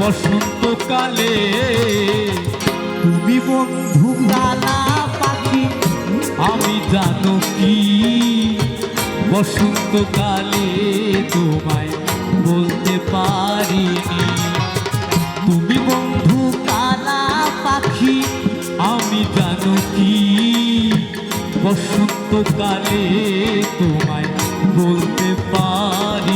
বসন্তকালে তুমি বন্ধু কালা পাখি আমি জানো কি? বসন্তকালে তোমায় বলতে পারিনি। তুমি বন্ধু কালা পাখি আমি জানো কি? বসন্তকালে তোমায় বলতে পারিনি।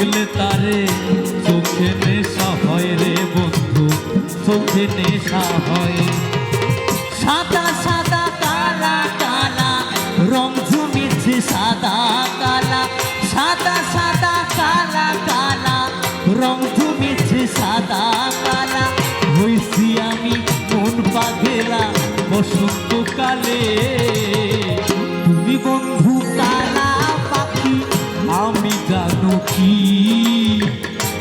দেখলে তারে, চোখে নেশা হয় রে বন্ধু, চোখে নেশা হয়। সাদা সাদা কালা কালা, রং জমেছে সাদা কালা। সাদা সাদা কালা কালা, রং জমেছে সাদা কালা। হইছি আমি মন পাগেলা, বসন্তকালে।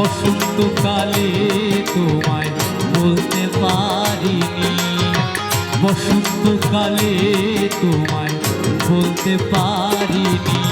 বসন্তকালে তোমায় বলতে পারিনি। বসন্তকালে তোমায় বলতে পারিনি।